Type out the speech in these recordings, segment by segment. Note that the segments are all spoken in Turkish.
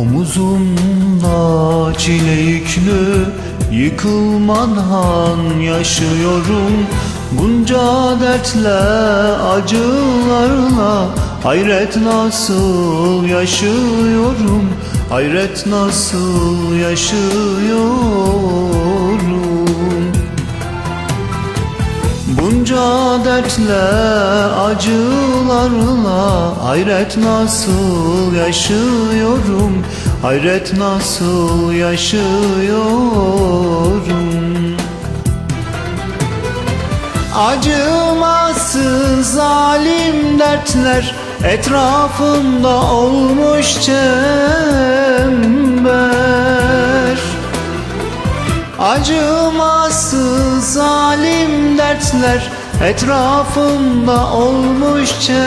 Omuzumda çile yüklü Yıkılmadan yaşıyorum. Bunca dertle acılarla Hayret nasıl yaşıyorum? Hayret nasıl yaşıyorum Bunca dertle acılarla Hayret nasıl yaşıyorum Hayret nasıl yaşıyorum. Acımasız zalim dertler Etrafımda olmuş çember. Acımasız zalim dertler Etrafımda olmuş çember.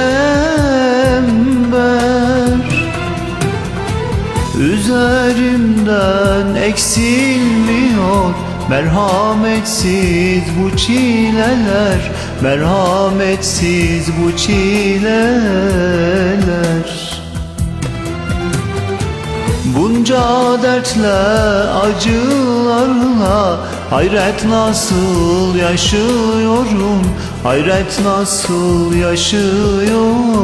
Üzerimden eksilmiyor Merhametsiz bu çileler Merhametsiz bu çileler. Bunca dertle acılarla Hayret nasıl yaşıyorum Hayret nasıl yaşıyorum